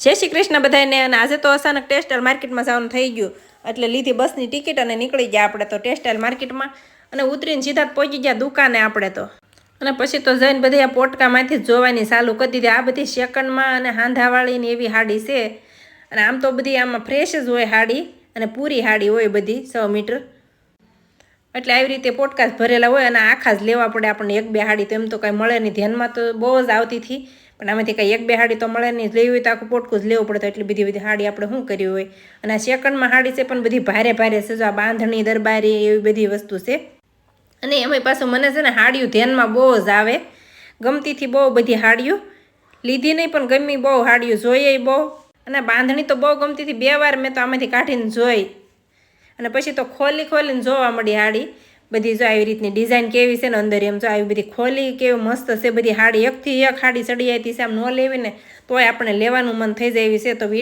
જય શ્રી કૃષ્ણ બધાને અને આજે તો અચાનક ટેક્સટાઇલ માર્કેટમાં જવાનું થઈ ગયું. એટલે લીધી બસની ટિકિટ અને નીકળી ગયા આપણે તો ટેક્સટાઇલ માર્કેટમાં અને ઉતરીને સીધા જ પહોંચી ગયા દુકાને આપણે તો. અને પછી તો જઈને બધી આ પોટકામાંથી જ જોવાની ચાલુ કરી દીધી. આ બધી સેકન્ડમાં અને હાંધાવાળીની એવી હાડી છે. અને આમ તો બધી આમાં ફ્રેશ જ હોય હાડી. અને પૂરી હાડી હોય બધી સો મીટર. એટલે આવી રીતે પોડકાસ્ટ ભરેલા હોય અને આખા જ લેવા પડે આપણને એક બે હાડી તો એમ તો કાંઈ મળે નહીં. ધ્યાનમાં તો બહુ જ આવતી હતી. પણ આમાંથી કાંઈ એક બે હાડી તો મળે નહીં. લેવી હોય તો આખું પોટકું જ લેવું પડે તો એટલી બધી બધી હાડી આપણે શું કરવી હોય? અને આ સેકન્ડમાં હાડી છે પણ બધી ભારે ભારે છે. જો આ બાંધણી, દરબારી, એવી બધી વસ્તુ છે. અને એમાંય પાછું મને છે ને હાડીઓ ધ્યાનમાં બહુ જ આવે. ગમતીથી બહુ બધી હાડીઓ લીધી નહીં પણ ગમી બહુ હાડીઓ જોઈએ બહુ. અને બાંધણી તો બહુ ગમતીથી બે વાર મેં તો આમાંથી કાઢીને જોઈ. અને પછી તો ખોલી ખોલીને જોવા મળી હાડી. બધી જો આવી રીતની ડિઝાઇન કેવી છે ને અંદર એમ જો આવી બધી ખોલી કેવી મસ્ત છે, બધી હાડી એકથી એક હાડી ચડી આવી છે, આમ ન લેવી ને તોય આપણે લેવાનું મન થઈ જાય છે, તો